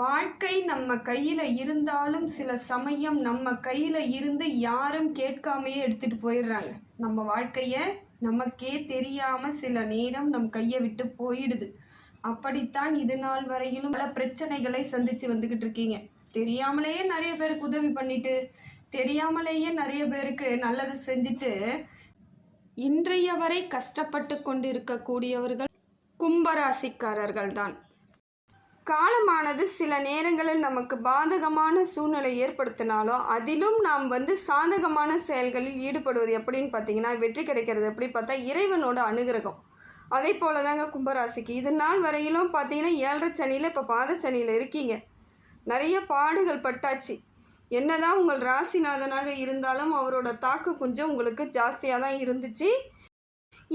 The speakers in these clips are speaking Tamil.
வாழ்க்கை நம்ம கையில் இருந்தாலும் சில சமயம் நம்ம கையில் இருந்து யாரும் கேட்காமையே எடுத்துகிட்டு போயிடுறாங்க. நம்ம வாழ்க்கையை நமக்கே தெரியாமல் சில நேரம் நம் கையை விட்டு போயிடுது. அப்படித்தான் இது நாள் வரையிலும் பல பிரச்சனைகளை சந்தித்து வந்துக்கிட்டு இருக்கீங்க. தெரியாமலேயே நிறைய பேருக்கு உதவி பண்ணிட்டு தெரியாமலேயே நிறைய பேருக்கு நல்லது செஞ்சுட்டு இன்றைய வரை கஷ்டப்பட்டு கொண்டிருக்கக்கூடியவர்கள் கும்பராசிக்காரர்கள் தான் காலமானது சில நேரங்களில் நமக்கு பாதகமான சூழ்நிலை ஏற்படுத்தினாலும் அதிலும் நாம் வந்து சாதகமான செயல்களில் ஈடுபடுவது எப்படின்னு பார்த்தீங்கன்னா வெற்றி கிடைக்கிறது எப்படி பார்த்தா இறைவனோட அனுகிரகம். அதே போல தாங்க கும்பராசிக்கு. இது நாள் வரையிலும் பார்த்தீங்கன்னா ஏழரை சனியில் இப்போ பாதச்சனியில் இருக்கீங்க. நிறைய பாடுகள் பட்டாச்சு. என்னதான் உங்கள் ராசிநாதனாக இருந்தாலும் அவரோட தாக்கம் கொஞ்சம் உங்களுக்கு ஜாஸ்தியாக தான் இருந்துச்சு.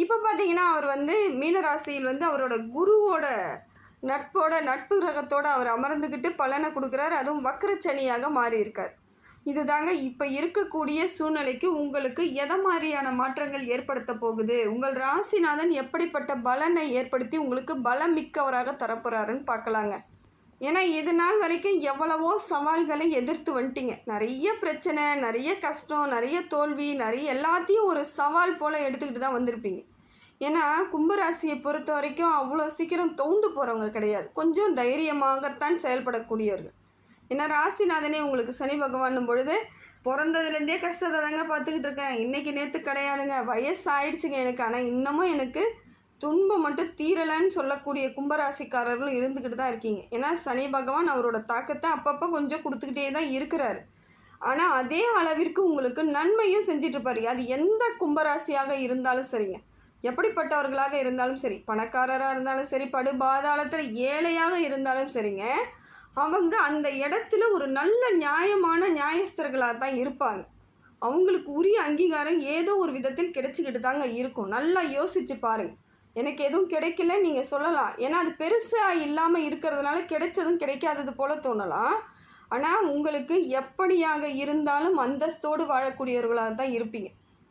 இப்போ பார்த்தீங்கன்னா அவர் வந்து மீனராசியில் வந்து அவரோட குருவோட நட்போட நட்பு கிரகத்தோடு அவர் அமர்ந்துக்கிட்டு பலனை கொடுக்குறாரு. அதுவும் வக்கரச்சனியாக மாறியிருக்கார். இது இதுதாங்க இப்போ இருக்கக்கூடிய சூழ்நிலைக்கு உங்களுக்கு எதை மாதிரியான மாற்றங்கள் ஏற்படுத்த போகுது? உங்கள் ராசிநாதன் எப்படிப்பட்ட பலனை ஏற்படுத்தி உங்களுக்கு பலம் மிக்கவராக தரப்போகிறாருன்னு பார்க்கலாங்க. ஏன்னா இது நாள் வரைக்கும் எவ்வளவோ சவால்களை எதிர்த்து வந்துட்டீங்க. நிறைய பிரச்சனை நிறைய கஷ்டம் நிறைய தோல்வி நிறைய எல்லாத்தையும் ஒரு சவால் போல் எடுத்துக்கிட்டு தான் வந்திருப்பீங்க. ஏன்னா கும்பராசியை பொறுத்த வரைக்கும் அவ்வளோ சீக்கிரம் தோண்டு போகிறவங்க கிடையாது. கொஞ்சம் தைரியமாகத்தான் செயல்படக்கூடியவர்கள். ஏன்னா ராசிநாதனே உங்களுக்கு சனி பகவானும் பொழுது பிறந்ததுலேருந்தே கஷ்டத்தை தாங்க பார்த்துக்கிட்டு இருக்கேன். இன்றைக்கி நேற்று கிடையாதுங்க. வயசு ஆயிடுச்சுங்க எனக்கு. ஆனால் இன்னமும் எனக்கு துன்பம் மட்டும் தீரலைன்னு சொல்லக்கூடிய கும்பராசிக்காரர்களும் இருந்துக்கிட்டு தான் இருக்கீங்க. ஏன்னா சனி பகவான் அவரோட தாக்கத்தை அப்பப்போ கொஞ்சம் கொடுத்துக்கிட்டே தான் இருக்கிறாரு. ஆனால் அதே அளவிற்கு உங்களுக்கு நன்மையும் செஞ்சிட்டு அது எந்த கும்பராசியாக இருந்தாலும் சரிங்க. எப்படிப்பட்டவர்களாக இருந்தாலும் சரி பணக்காரராக இருந்தாலும் சரி படு பாதாளத்தில் ஏழையாக இருந்தாலும் சரிங்க அவங்க அந்த இடத்துல ஒரு நல்ல நியாயமான நியாயஸ்தர்களாக தான் இருப்பாங்க. அவங்களுக்கு உரிய அங்கீகாரம் ஏதோ ஒரு விதத்தில் கிடைச்சிக்கிட்டு தாங்க இருக்கும். நல்லா யோசிச்சு பாருங்க. எனக்கு எதுவும் கிடைக்கல நீங்கள் சொல்லலாம். ஏன்னா அது பெருசாக இல்லாமல் இருக்கிறதுனால கிடைச்சதும் கிடைக்காதது போல தோணலாம். ஆனால் உங்களுக்கு எப்படியாக இருந்தாலும் அந்தஸ்தோடு வாழக்கூடியவர்களாக தான் இருப்பீங்க.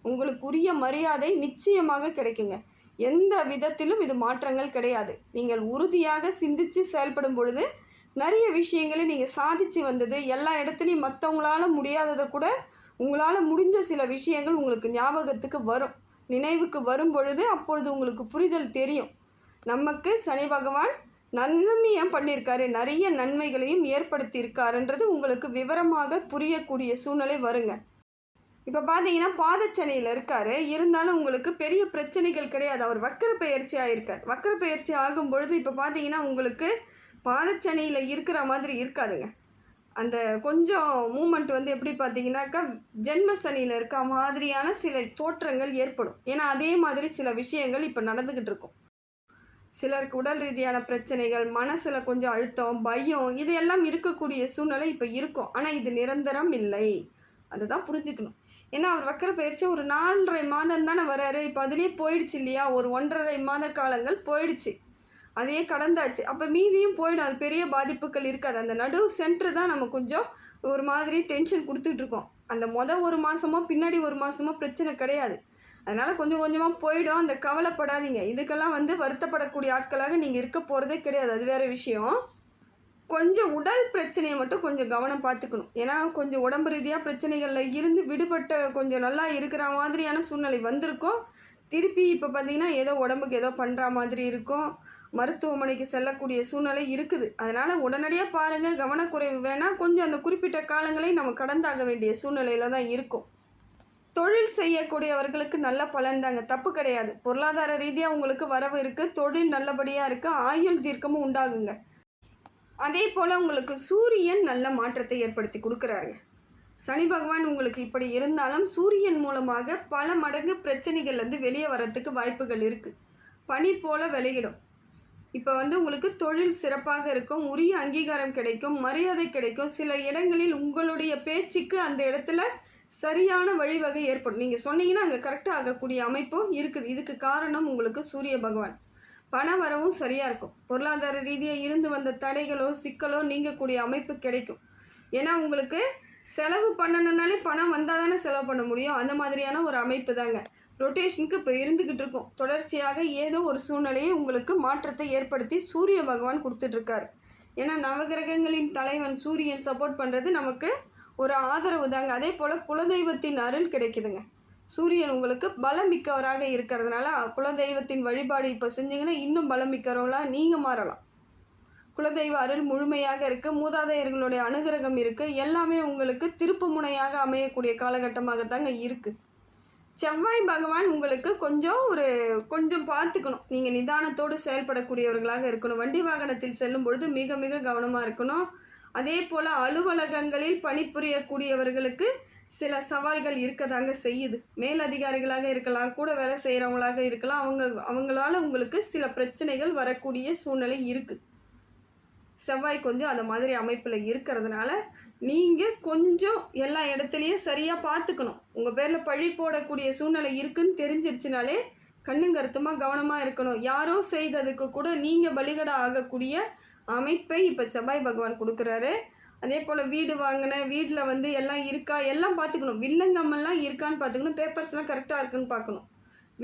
உங்களுக்குரிய மரியாதை நிச்சயமாக கிடைக்குங்க. எந்த விதத்திலும் இது மாற்றங்கள் கிடையாது. நீங்கள் உறுதியாக சிந்தித்து செயல்படும் பொழுது நிறைய விஷயங்களை நீங்கள் சாதித்து வந்தது எல்லா இடத்துலையும் மற்றவங்களால முடியாததை கூட உங்களால் முடிஞ்ச சில விஷயங்கள் உங்களுக்கு ஞாபகத்துக்கு வரும். நினைவுக்கு வரும் பொழுது அப்பொழுது உங்களுக்கு புரிதல் தெரியும். நமக்கு சனி பகவான் நன்மையாக பண்ணியிருக்காரு? நிறைய நன்மைகளையும் ஏற்படுத்தியிருக்காருன்றது உங்களுக்கு விவரமாக புரியக்கூடிய சூழ்நிலை வருங்க. இப்போ பார்த்தீங்கன்னா பாதச்சனையில் இருக்கார். இருந்தாலும் உங்களுக்கு பெரிய பிரச்சனைகள் கிடையாது. அவர் வக்கர பயிற்சி ஆகிருக்கார் வக்கர பயிற்சி ஆகும் பொழுது இப்போ பார்த்தீங்கன்னா உங்களுக்கு பாதச்சனையில் இருக்கிற மாதிரி இருக்காதுங்க. அந்த கொஞ்சம் மூமெண்ட் வந்து எப்படி பார்த்தீங்கன்னாக்கா ஜென்ம சனியில் இருக்க மாதிரியான சில தோற்றங்கள் ஏற்படும். ஏன்னா அதே மாதிரி சில விஷயங்கள் இப்போ நடந்துக்கிட்டு இருக்கும். சிலருக்கு உடல் ரீதியான பிரச்சனைகள் மனசில் கொஞ்சம் அழுத்தம் பயம் இது எல்லாம் இருக்கக்கூடிய சூழ்நிலை இப்போ இருக்கும். ஆனால் இது நிரந்தரம் இல்லை. அதுதான் புரிஞ்சுக்கணும். ஏன்னா அவர் வக்கர பயிற்சி ஒரு நாலரை மாதம் தானே வராரு. இப்போ அதுலேயே போயிடுச்சு இல்லையா? ஒரு ஒன்றரை மாத காலங்கள் போயிடுச்சு. அதையே கடந்தாச்சு. அப்போ மீதியும் போயிடும். அது பெரிய பாதிப்புகள் இருக்காது. அந்த நடு சென்டர் தான் நம்ம கொஞ்சம் ஒரு மாதிரி டென்ஷன் கொடுத்துட்ருக்கோம் அந்த மொதல் ஒரு மாதமோ பின்னாடி ஒரு மாதமோ பிரச்சனை கிடையாது. அதனால் கொஞ்சம் கொஞ்சமாக போயிடும். அந்த கவலைப்படாதீங்க. இதுக்கெல்லாம் வந்து வருத்தப்படக்கூடிய ஆட்களாக நீங்கள் இருக்க போகிறதே கிடையாது. அது வேறு விஷயம். கொஞ்சம் உடல் பிரச்சனையை மட்டும் கொஞ்சம் கவனம் பார்த்துக்கணும். ஏன்னா கொஞ்சம் உடம்பு ரீதியாக பிரச்சனைகளில் இருந்து விடுபட்ட கொஞ்சம் நல்லா இருக்கிற மாதிரியான சூழ்நிலை வந்திருக்கும். திருப்பி இப்போ பார்த்தீங்கன்னா ஏதோ உடம்புக்கு ஏதோ பண்ணுற மாதிரி இருக்கும். மருத்துவமனைக்கு செல்லக்கூடிய சூழ்நிலை இருக்குது. அதனால் உடனடியாக பாருங்கள் கவனக்குறைவு வேணால் கொஞ்சம் அந்த குறிப்பிட்ட காலங்களை நம்ம கடந்தாக வேண்டிய சூழ்நிலையில் தான் இருக்கும். தொழில் செய்யக்கூடியவர்களுக்கு நல்ல பலன் தாங்க. தப்பு கிடையாது. பொருளாதார ரீதியாக உங்களுக்கு வரவு இருக்குது தொழில் நல்லபடியாக இருக்குது ஆயுள் தீர்க்கமும் உண்டாகுங்க. அதே போல் உங்களுக்கு சூரியன் நல்ல மாற்றத்தை ஏற்படுத்தி கொடுக்குறாருங்க. சனி பகவான் உங்களுக்கு இப்படி இருந்தாலும் சூரியன் மூலமாக பல மடங்கு பிரச்சனைகள்லேருந்து வெளியே வரத்துக்கு வாய்ப்புகள் இருக்குது பனி போல் விளையிடும் இப்போ வந்து உங்களுக்கு தொழில் சிறப்பாக இருக்கும் உரிய அங்கீகாரம் கிடைக்கும் மரியாதை கிடைக்கும். சில இடங்களில் உங்களுடைய பேச்சுக்கு அந்த இடத்துல சரியான வழிவகை ஏற்படும். நீங்கள் சொன்னீங்கன்னா அங்கே கரெக்டாக ஆகக்கூடிய அமைப்பும் இருக்குது. இதுக்கு காரணம் உங்களுக்கு சூரிய பகவான். பண வரவும் சரியாக இருக்கும் பொருளாதார ரீதியாக இருந்து வந்த தடைகளோ சிக்கலோ நீங்கக்கூடிய அமைப்பு கிடைக்கும். ஏன்னா உங்களுக்கு செலவு பண்ணணுன்னாலே பணம் வந்தால் தானே செலவு பண்ண முடியும். அந்த மாதிரியான ஒரு அமைப்பு தாங்க ரொட்டேஷனுக்கு இப்போ இருந்துக்கிட்டு இருக்கும் தொடர்ச்சியாக ஏதோ ஒரு சூழ்நிலையை உங்களுக்கு மாற்றத்தை ஏற்படுத்தி சூரிய பகவான் கொடுத்துட்ருக்காரு ஏன்னா நவகிரகங்களின் தலைவன் சூரியன் சப்போர்ட் பண்ணுறது நமக்கு ஒரு ஆதரவு தாங்க அதே போல் குலதெய்வத்தின் அருள் கிடைக்குதுங்க. சூரியன் உங்களுக்கு பலம் மிக்கவராக இருக்கிறதுனால குலதெய்வத்தின் வழிபாடு இப்போ செஞ்சீங்கன்னா இன்னும் பலம் மிக்கவர்களாக நீங்கள் மாறலாம். குலதெய்வ அருள் முழுமையாக இருக்குது மூதாதையர்களுடைய அனுகிரகம் இருக்குது எல்லாமே உங்களுக்கு திருப்பு முனையாக அமையக்கூடிய காலகட்டமாக தாங்க இருக்குது செவ்வாய் பகவான் உங்களுக்கு கொஞ்சம் ஒரு கொஞ்சம் பார்த்துக்கணும். நீங்கள் நிதானத்தோடு செயல்படக்கூடியவர்களாக இருக்கணும். வண்டி வாகனத்தில் செல்லும் பொழுது மிக மிக கவனமாக இருக்கணும். அதே போல் அலுவலகங்களில் பணிபுரியக்கூடியவர்களுக்கு சில சவால்கள் இருக்கதாங்க செய்யுது. மேலதிகாரிகளாக இருக்கலாம் கூட வேலை செய்கிறவங்களாக இருக்கலாம் அவங்க அவங்களால உங்களுக்கு சில பிரச்சனைகள் வரக்கூடிய சூழ்நிலை இருக்குது செவ்வாய் கொஞ்சம் அந்த மாதிரி அமைப்பில் இருக்கிறதுனால நீங்கள் கொஞ்சம் எல்லா இடத்துலையும் சரியாக பார்த்துக்கணும் உங்கள் பேரில் பழி போடக்கூடிய சூழ்நிலை இருக்குன்னு தெரிஞ்சிருச்சுனாலே கண்ணுங்கருத்துமாக கவனமாக இருக்கணும். யாரோ செய்ததுக்கு கூட நீங்கள் பலிகடா ஆகக்கூடிய அமைப்பை இப்போ செவ்வாய் பகவான் கொடுக்குறாரு. அதே போல் வீடு வாங்கின வீட்டில் வந்து எல்லாம் இருக்கா எல்லாம் பார்த்துக்கணும் வில்லங்கம்மெல்லாம் இருக்கான்னு பார்த்துக்கணும் பேப்பர்ஸ்லாம் கரெக்டாக இருக்குன்னு பார்க்கணும்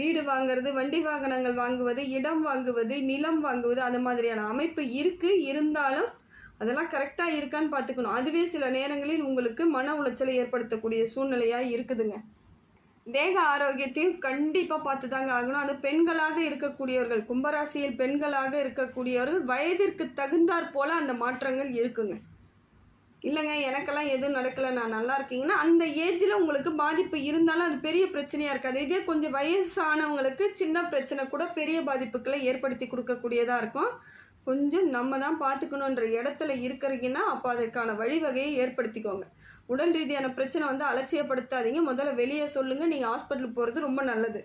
வீடு வாங்குறது வண்டி வாகனங்கள் வாங்குவது இடம் வாங்குவது நிலம் வாங்குவது அந்த மாதிரியான அமைப்பு இருக்குது இருந்தாலும் அதெல்லாம் கரெக்டாக இருக்கான்னு பார்த்துக்கணும் அதுவே சில நேரங்களில் உங்களுக்கு மன உளைச்சலை ஏற்படுத்தக்கூடிய சூழ்நிலையாக இருக்குதுங்க. தேக ஆரோக்கியத்தையும் கண்டிப்பாக பார்த்து தாங்க ஆகணும். அது பெண்களாக இருக்கக்கூடியவர்கள் கும்பராசியில் பெண்களாக இருக்கக்கூடியவர்கள் வயதிற்கு தகுந்தாற் போல் அந்த மாற்றங்கள் இருக்குங்க. இல்லைங்க எனக்கெல்லாம் எதுவும் நடக்கலை. நான் நல்லா இருக்கீங்கன்னா அந்த ஏஜில் உங்களுக்கு பாதிப்பு இருந்தாலும் அது பெரிய பிரச்சனையாக இருக்காது. இதே கொஞ்சம் வயசானவங்களுக்கு சின்ன பிரச்சனை கூட பெரிய பாதிப்புகளை ஏற்படுத்தி கொடுக்கக்கூடியதாக இருக்கும். கொஞ்சம் நம்ம தான் பார்த்துக்கணுன்ற இடத்துல இருக்கிறீங்கன்னா அப்போ அதுக்கான வழிவகையை ஏற்படுத்திக்கோங்க. உடல் ரீதியான பிரச்சனை வந்து அலட்சியப்படுத்தாதீங்க. முதல்ல வெளியே சொல்லுங்கள் நீங்கள் ஹாஸ்பிட்டலுக்கு போகிறது ரொம்ப நல்லது.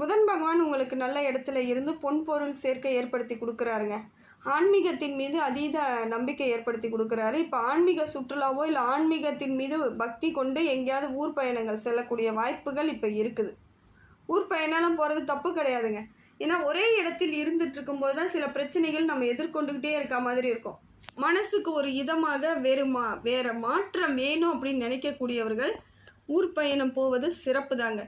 புதன் பகவான் உங்களுக்கு நல்ல இடத்துல இருந்து பொன் பொருள் சேர்க்கை ஏற்படுத்தி கொடுக்குறாருங்க. ஆன்மீகத்தின் மீது அதீத நம்பிக்கை ஏற்படுத்தி கொடுக்குறாரு. இப்போ ஆன்மீக சுற்றுலாவோ இல்லை ஆன்மீகத்தின் மீது பக்தி கொண்டு எங்கேயாவது ஊர் பயணங்கள் செல்லக்கூடிய வாய்ப்புகள் இப்போ இருக்குது. ஊர் பயணம்லாம் போகிறது தப்பு கிடையாதுங்க. ஏன்னா ஒரே இடத்தில் இருந்துட்டு இருக்கும்போது தான் சில பிரச்சனைகள் நம்ம எதிர்கொண்டுக்கிட்டே இருக்க மாதிரி இருக்கும். மனசுக்கு ஒரு இதமாக வேறு மா வேறு மாற்றம் வேணும் அப்படின்னு நினைக்கக்கூடியவர்கள் ஊர் பயணம் போவது சிறப்பு தாங்க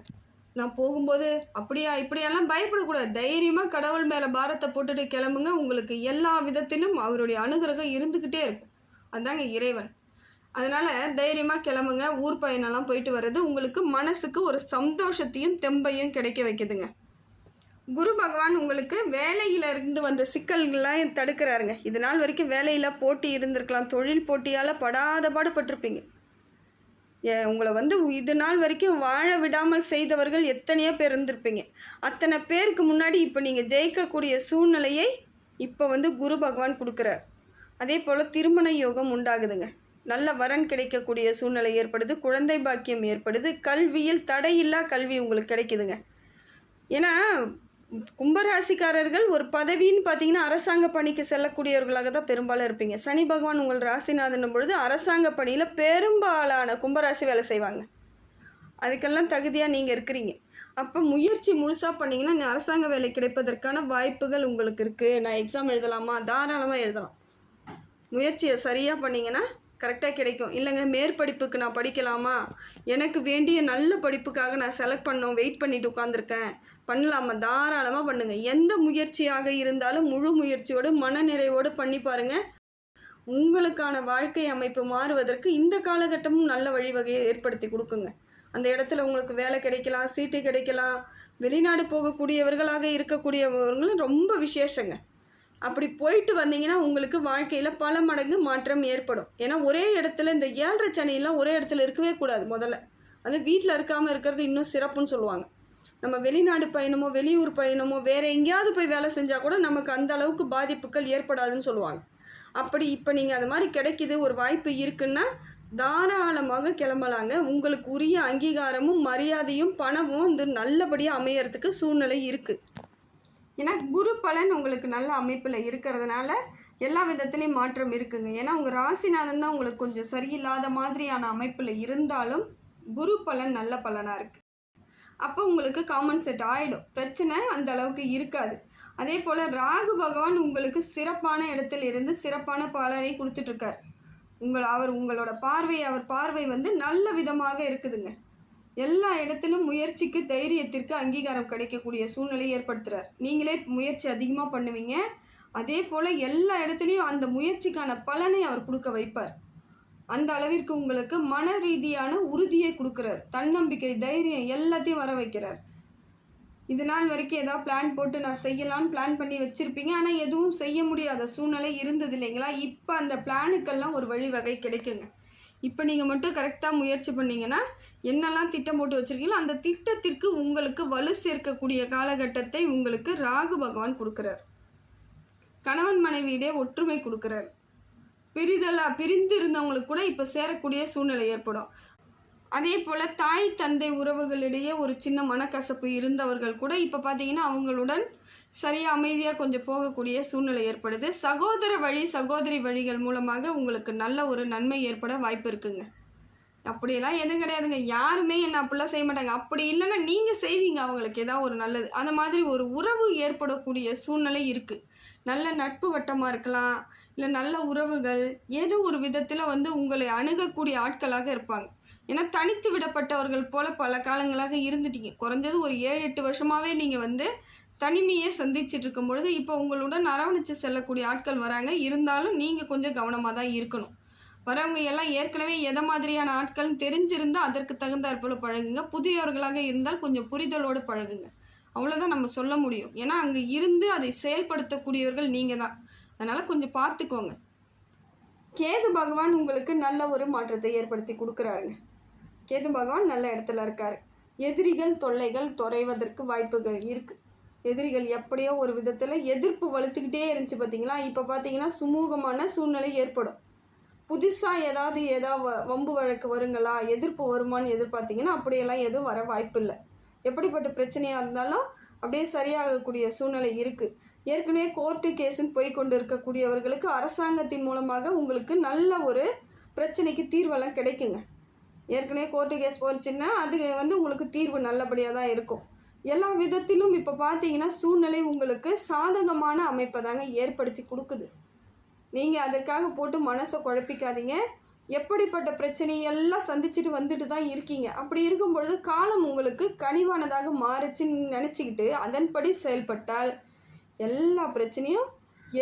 நான் போகும்போது அப்படியா இப்படியெல்லாம் பயப்படக்கூடாது. தைரியமாக கடவுள் மேலே பாரத்தை போட்டுட்டு கிளம்புங்க. உங்களுக்கு எல்லா விதத்திலும் அவருடைய அனுகிரகம் இருந்துக்கிட்டே இருக்கும். அதாங்க இறைவன். அதனால் தைரியமாக கிளம்புங்க. ஊர் பயணம்லாம் போயிட்டு வர்றது உங்களுக்கு மனசுக்கு ஒரு சந்தோஷத்தையும் தெம்பையும் கிடைக்க வைக்குதுங்க. குரு பகவான் உங்களுக்கு வேலையில் இருந்து வந்த சிக்கல்கள்லாம் தடுக்கிறாருங்க. இது நாள் வரைக்கும் வேலையில் போட்டி இருந்திருக்கலாம். தொழில் போட்டியால் படாத பாடுபட்டிருப்பீங்க. உங்களை வந்து இது நாள் வரைக்கும் வாழ விடாமல் செய்தவர்கள் எத்தனையோ பேர் இருந்திருப்பீங்க. அத்தனை பேருக்கு முன்னாடி இப்போ நீங்கள் ஜெயிக்கக்கூடிய சூழ்நிலையை இப்போ வந்து குரு பகவான் கொடுக்குறார். அதே போல் திருமண யோகம் உண்டாகுதுங்க. நல்ல வரன் கிடைக்கக்கூடிய சூழ்நிலை ஏற்படுது குழந்தை பாக்கியம் ஏற்படுது கல்வியில் தடையில்லா கல்வி உங்களுக்கு கிடைக்குதுங்க. ஏன்னா கும்பராசிக்காரர்கள் ஒரு பதவின்னு பார்த்தீங்கன்னா அரசாங்க பணிக்கு செல்லக்கூடியவர்களாக தான் பெரும்பாலும் இருப்பீங்க. சனி பகவான் உங்கள் ராசிநாதன் பொழுது அரசாங்க பணியில் பெரும்பாலான கும்பராசி வேலை செய்வாங்க. அதுக்கெல்லாம் தகுதியாக நீங்கள் இருக்கிறீங்க. அப்போ முயற்சி முழுசாக பண்ணீங்கன்னா அரசாங்க வேலை கிடைப்பதற்கான வாய்ப்புகள் உங்களுக்கு இருக்குது நான் எக்ஸாம் எழுதலாமா? தாராளமாக எழுதலாம். முயற்சியை சரியாக பண்ணிங்கன்னா கரெக்டாக கிடைக்கும். இல்லைங்க மேற்படிப்புக்கு நான் படிக்கலாமா? எனக்கு வேண்டிய நல்ல படிப்புக்காக நான் செலக்ட் பண்ணோம். வெயிட் பண்ணிட்டு உட்காந்துருக்கேன் பண்ணலாமா? தாராளமாக பண்ணுங்கள் எந்த முயற்சியாக இருந்தாலும் முழு முயற்சியோடு மனநிறைவோடு பண்ணி பாருங்கள் உங்களுக்கான வாழ்க்கை அமைப்பு மாறுவதற்கு இந்த காலகட்டமும் நல்ல வழிவகையை ஏற்படுத்தி கொடுக்குங்க. அந்த இடத்துல உங்களுக்கு வேலை கிடைக்கலாம் சீட்டு கிடைக்கலாம். வெளிநாடு போகக்கூடியவர்களாக இருக்கக்கூடியவர்களும் ரொம்ப விசேஷங்க. அப்படி போயிட்டு வந்தீங்கன்னா உங்களுக்கு வாழ்க்கையில் பல மடங்கு மாற்றம் ஏற்படும். ஏன்னா ஒரே இடத்துல இந்த ஏழரை சனியெல்லாம் ஒரே இடத்துல இருக்கவே கூடாது முதல்ல. அது வீட்டில் இருக்காமல் இருக்கிறது இன்னும் சிறப்புன்னு சொல்லுவாங்க. நம்ம வெளிநாடு பயணமோ வெளியூர் பயணமோ வேறு எங்கேயாவது போய் வேலை செஞ்சால் கூட நமக்கு அந்த அளவுக்கு பாதிப்புகள் ஏற்படாதுன்னு சொல்லுவாங்க. அப்படி இப்போ நீங்கள் அது மாதிரி கிடைக்கிது ஒரு வாய்ப்பு இருக்குன்னா தாராளமாக கிளம்பலாங்க. உங்களுக்கு உரிய அங்கீகாரமும் மரியாதையும் பணமும் வந்து நல்லபடியாக அமையறதுக்கு சூழ்நிலை இருக்குது ஏன்னா குரு பலன் உங்களுக்கு நல்ல அமைப்பில் இருக்கிறதுனால எல்லா விதத்துலேயும் மாற்றம் இருக்குங்க. ஏன்னா உங்கள் ராசிநாதன் தான் உங்களுக்கு கொஞ்சம் சரியில்லாத மாதிரியான அமைப்பில் இருந்தாலும் குரு பலன் நல்ல பலனாக இருக்குது அப்போ உங்களுக்கு காமன் செட் ஆகிடும் பிரச்சனை அந்த அளவுக்கு இருக்காது. அதே போல் ராகு பகவான் உங்களுக்கு சிறப்பான இடத்துல இருந்து சிறப்பான பலனை கொடுத்துட்ருக்கார் உங்கள் அவர் உங்களோட பார்வை அவர் பார்வை வந்து நல்ல விதமாக இருக்குதுங்க. எல்லா இடத்திலும் முயற்சிக்கு தைரியத்திற்கு அங்கீகாரம் கிடைக்கக்கூடிய சூழ்நிலையை ஏற்படுத்துகிறார் நீங்களே முயற்சி அதிகமாக பண்ணுவீங்க. அதே போல் எல்லா இடத்துலையும் அந்த முயற்சிக்கான பலனை அவர் கொடுக்க வைப்பார். அந்த அளவிற்கு உங்களுக்கு மன ரீதியான உறுதியை கொடுக்குறார். தன்னம்பிக்கை தைரியம் எல்லாத்தையும் வர வைக்கிறார். இது நாள் வரைக்கும் ஏதாவது பிளான் போட்டு நான் செய்யலான்னு பிளான் பண்ணி வச்சுருப்பீங்க. ஆனால் எதுவும் செய்ய முடியாத சூழ்நிலை இருந்தது இல்லைங்களா? இப்போ அந்த பிளானுக்கெல்லாம் ஒரு வழிவகை கிடைக்குங்க. இப்போ நீங்கள் மட்டும் கரெக்டாக முயற்சி பண்ணீங்கன்னா என்னெல்லாம் திட்டம் போட்டு வச்சுருக்கீங்களோ அந்த திட்டத்திற்கு உங்களுக்கு வலு சேர்க்கக்கூடிய காலகட்டத்தை உங்களுக்கு ராகு பகவான் கொடுக்குறார். கணவன் மனைவியிடையே ஒற்றுமை கொடுக்குறார். பிரிதலாக பிரிந்து இருந்தவங்களுக்கு கூட இப்போ சேரக்கூடிய சூழ்நிலை ஏற்படும். அதே போல் தாய் தந்தை உறவுகளிடையே ஒரு சின்ன மனக்கசப்பு இருந்தவர்கள் கூட இப்போ பார்த்தீங்கன்னா அவங்களுடன் சரியாக அமைதியாக கொஞ்சம் போகக்கூடிய சூழ்நிலை ஏற்படுது. சகோதர வழி சகோதரி வழிகள் மூலமாக உங்களுக்கு நல்ல ஒரு நன்மை ஏற்பட வாய்ப்பு இருக்குங்க. அப்படியெல்லாம் எதுவும் கிடையாதுங்க. யாருமே என்ன அப்படிலாம் செய்ய மாட்டாங்க. அப்படி இல்லைன்னா நீங்கள் செய்வீங்க. அவங்களுக்கு ஏதாவது ஒரு நல்லது. அந்த மாதிரி ஒரு உறவு ஏற்படக்கூடிய சூழ்நிலை இருக்குது நல்ல நட்பு வட்டமாக இருக்கலாம். இல்லை நல்ல உறவுகள் ஏதோ ஒரு விதத்தில் வந்து உங்களை அணுகக்கூடிய ஆட்களாக இருப்பாங்க. ஏன்னா தனித்து விடப்பட்டவர்கள் போல பல காலங்களாக இருந்துட்டீங்க. குறைஞ்சது ஒரு ஏழு எட்டு வருஷமாகவே நீங்கள் வந்து தனிமையை சந்திச்சுட்டு இருக்கும் பொழுது இப்போ உங்களுடன் அரவணைச்சு செல்லக்கூடிய ஆட்கள் வராங்க. இருந்தாலும் நீங்கள் கொஞ்சம் கவனமாக தான் இருக்கணும். வரவங்க எல்லாம் ஏற்கனவே எதை மாதிரியான ஆட்கள்னு தெரிஞ்சிருந்தால் அதற்கு தகுந்தாற்போல் பழகுங்க. புதியவர்களாக இருந்தால் கொஞ்சம் புரிதலோடு பழகுங்க. அவ்வளோதான் நம்ம சொல்ல முடியும். ஏன்னா அங்கே இருந்து அதை செயல்படுத்தக்கூடியவர்கள் நீங்கள் தான். அதனால் கொஞ்சம் பார்த்துக்கோங்க. கேது பகவான் உங்களுக்கு நல்ல ஒரு மாற்றத்தை ஏற்படுத்தி கொடுக்குறாருங்க. கேது பகவான் நல்ல இடத்துல இருக்கார். எதிரிகள் தொல்லைகள் துறைவதற்கு வாய்ப்புகள் இருக்குது எதிரிகள் எப்படியோ ஒரு விதத்தில் எதிர்ப்பு வலுத்துக்கிட்டே இருந்துச்சு பார்த்தீங்களா இப்போ பார்த்தீங்கன்னா சுமூகமான சூழ்நிலை ஏற்படும். புதுசாக ஏதாவது ஏதாவது வம்பு வழக்கு வருங்களா? எதிர்ப்பு வருமான்னு எதிர்பார்த்தீங்கன்னா அப்படியெல்லாம் எதுவும் வர வாய்ப்பு இல்லை எப்படிப்பட்ட பிரச்சனையாக இருந்தாலும் அப்படியே சரியாகக்கூடிய சூழ்நிலை இருக்குது ஏற்கனவே கோர்ட்டு கேஸுன்னு போய் கொண்டு இருக்கக்கூடியவர்களுக்கு அரசாங்கத்தின் மூலமாக உங்களுக்கு நல்ல ஒரு பிரச்சனைக்கு தீர்வெல்லாம் கிடைக்குங்க. ஏற்கனவே கோர்ட்டு கேஸ் போச்சுன்னா அது வந்து உங்களுக்கு தீர்வு நல்லபடியாக தான் இருக்கும். எல்லா விதத்திலும் இப்போ பார்த்தீங்கன்னா சூழ்நிலை உங்களுக்கு சாதகமான அமைப்பை தாங்க ஏற்படுத்தி கொடுக்குது. நீங்கள் அதற்காக போட்டு மனசை குழப்பிக்காதீங்க. எப்படிப்பட்ட பிரச்சனையெல்லாம் சந்திச்சுட்டு வந்துட்டு தான் இருக்கீங்க. அப்படி இருக்கும் பொழுது காலம் உங்களுக்கு கனிவானதாக மாறுச்சுன்னு நினச்சிக்கிட்டு அதன்படி செயல்பட்டால் எல்லா பிரச்சனையும்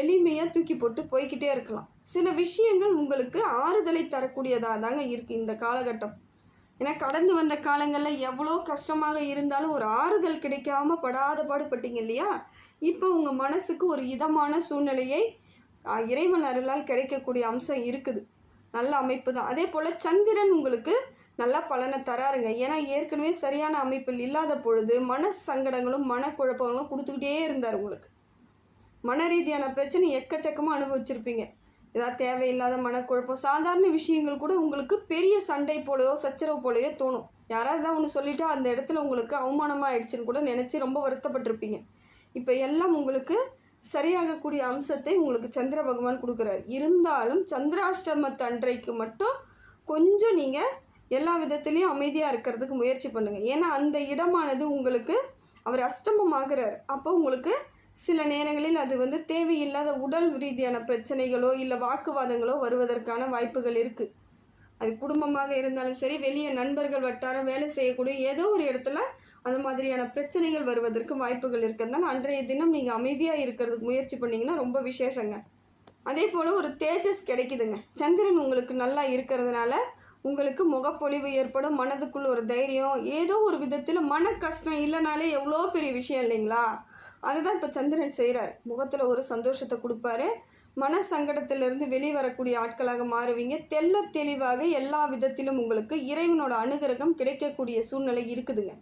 எளிமையாக தூக்கி போட்டு போய்க்கிட்டே இருக்கலாம். சில விஷயங்கள் உங்களுக்கு ஆறுதலை தரக்கூடியதாக தாங்க இருக்குது இந்த காலகட்டம். ஏன்னா கடந்து வந்த காலங்களில் எவ்வளோ கஷ்டமாக இருந்தாலும் ஒரு ஆறுதல் கிடைக்காம படாத பாடுபட்டீங்க இல்லையா? இப்போ உங்கள் மனசுக்கு ஒரு இதமான சூழ்நிலையை இறைவன் அருளால் கிடைக்கக்கூடிய அம்சம் இருக்குது. நல்ல அமைப்பு தான். அதே போல் சந்திரன் உங்களுக்கு நல்ல பலனை தராருங்க. ஏன்னா ஏற்கனவே சரியான அமைப்பில் இல்லாத பொழுது மன சங்கடங்களும் மனக்குழப்பங்களும் கொடுத்துக்கிட்டே இருந்தார் உங்களுக்கு. மன ரீதியான பிரச்சனை எக்கச்சக்கமாக அனுபவிச்சிருப்பீங்க. ஏதாவது தேவையில்லாத மனக்குழப்பம் சாதாரண விஷயங்கள் கூட உங்களுக்கு பெரிய சண்டை போலயோ சச்சரவு போலயோ தோணும். யாராவது தான் ஒன்று சொல்லிட்டா அந்த இடத்துல உங்களுக்கு அவமானமாக ஆயிடுச்சுன்னு கூட நினச்சி ரொம்ப வருத்தப்பட்டிருப்பீங்க. இப்போ எல்லாம் உங்களுக்கு சரியாகக்கூடிய அம்சத்தை உங்களுக்கு சந்திர பகவான் கொடுக்குறாரு. இருந்தாலும் சந்திராஷ்டமத்து அன்றைக்கு மட்டும் கொஞ்சம் நீங்கள் எல்லா விதத்துலேயும் அமைதியாக இருக்கிறதுக்கு முயற்சி பண்ணுங்கள் ஏன்னா அந்த இடமானது உங்களுக்கு அவர் அஷ்டமமாகிறார். அப்போ உங்களுக்கு சில நேரங்களில் அது வந்து தேவையில்லாத உடல் ரீதியான பிரச்சனைகளோ இல்லை வாக்குவாதங்களோ வருவதற்கான வாய்ப்புகள் இருக்குது அது குடும்பமாக இருந்தாலும் சரி வெளியே நண்பர்கள் வட்டாரம் வேலை செய்யக்கூடிய ஏதோ ஒரு இடத்துல அந்த மாதிரியான பிரச்சனைகள் வருவதற்கு வாய்ப்புகள் இருக்கிறதுனால அன்றைய தினம் நீங்கள் அமைதியாக இருக்கிறதுக்கு முயற்சி பண்ணிங்கன்னா ரொம்ப விசேஷங்க. அதே போல் ஒரு தேஜஸ் கிடைக்குதுங்க. சந்திரன் உங்களுக்கு நல்லா இருக்கிறதுனால உங்களுக்கு முகப்பொழிவு ஏற்படும் மனதுக்குள்ள ஒரு தைரியம் ஏதோ ஒரு விதத்தில் மன கஷ்டம் இல்லைனாலே எவ்வளோ பெரிய விஷயம் இல்லைங்களா? அதுதான் இப்போ சந்திரன் செய்கிறார் முகத்தில் ஒரு சந்தோஷத்தை கொடுப்பாரு. மன சங்கடத்திலிருந்து வெளிவரக்கூடிய ஆட்களாக மாறுவீங்க. தெள்ள தெளிவாக எல்லா விதத்திலும் உங்களுக்கு இறைவனோட அனுகிரகம் கிடைக்கக்கூடிய சூழ்நிலை இருக்குதுங்க.